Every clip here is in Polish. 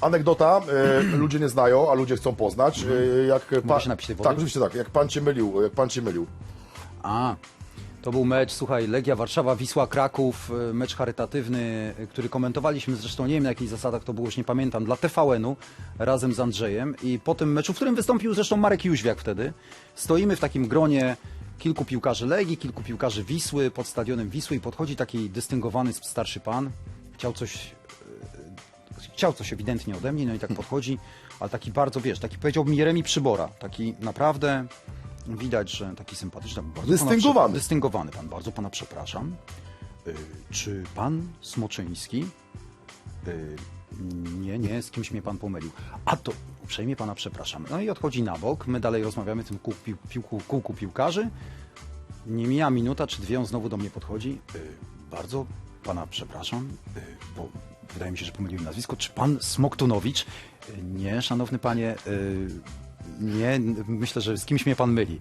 Anegdota, e, ludzie nie znają, a ludzie chcą poznać. E, jak pan, się napić tej wody? tak, oczywiście tak, jak pan cię mylił, jak pan cię mylił. A, to był mecz, słuchaj, Legia Warszawa, Wisła Kraków, y, mecz charytatywny, y, który komentowaliśmy zresztą, nie wiem na jakich zasadach to było, już nie pamiętam, dla TVN-u razem z Andrzejem i po tym meczu, w którym wystąpił zresztą Marek Jóźwiak wtedy, stoimy w takim gronie kilku piłkarzy Legii, kilku piłkarzy Wisły, pod stadionem Wisły i podchodzi taki dystyngowany starszy pan, chciał coś chciał coś ewidentnie ode mnie, no i tak podchodzi, ale taki bardzo, wiesz, taki powiedziałbym Jeremi Przybora, taki naprawdę widać, że taki sympatyczny. Bardzo pana Dystyngowany. prze- Dystyngowany pan, bardzo pana przepraszam. Y, czy pan Smoczyński? Y, nie, nie, z kimś mnie pan pomylił. A to uprzejmie pana przepraszam. No i odchodzi na bok, my dalej rozmawiamy w tym kół, pił, piłku, kółku piłkarzy. Nie mija minuta czy dwie, on znowu do mnie podchodzi. Y, bardzo pana przepraszam, bo wydaje mi się, że pomyliłem nazwisko. Czy pan Smoktunowicz? Nie, szanowny panie, y, nie, myślę, że z kimś mnie pan myli.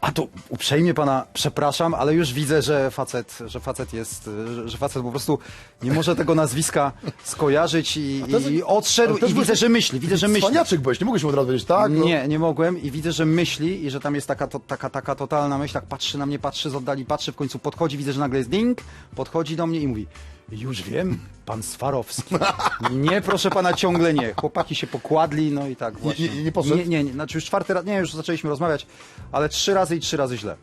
A to uprzejmie pana przepraszam, ale już widzę, że facet, że facet jest, że- facet po prostu nie może tego nazwiska skojarzyć i, to i odszedł i widzę, że myśli, widzę, że myśli. Cwaniaczek byłeś, nie mogłeś mu od razu powiedzieć tak? No. Nie, nie mogłem i widzę, że myśli i że tam jest taka, to, taka, taka totalna myśl, tak patrzy na mnie, patrzy z oddali, patrzy, w końcu podchodzi, widzę, że nagle jest ding, podchodzi do mnie i mówi, już wiem, pan Swarowski. Nie, proszę pana, ciągle nie. Chłopaki się pokładli, no i tak właśnie. nie- nie poszedł? Nie, nie, nie, znaczy już czwarty raz, nie, już zaczęliśmy rozmawiać, ale trzy razy i trzy razy źle.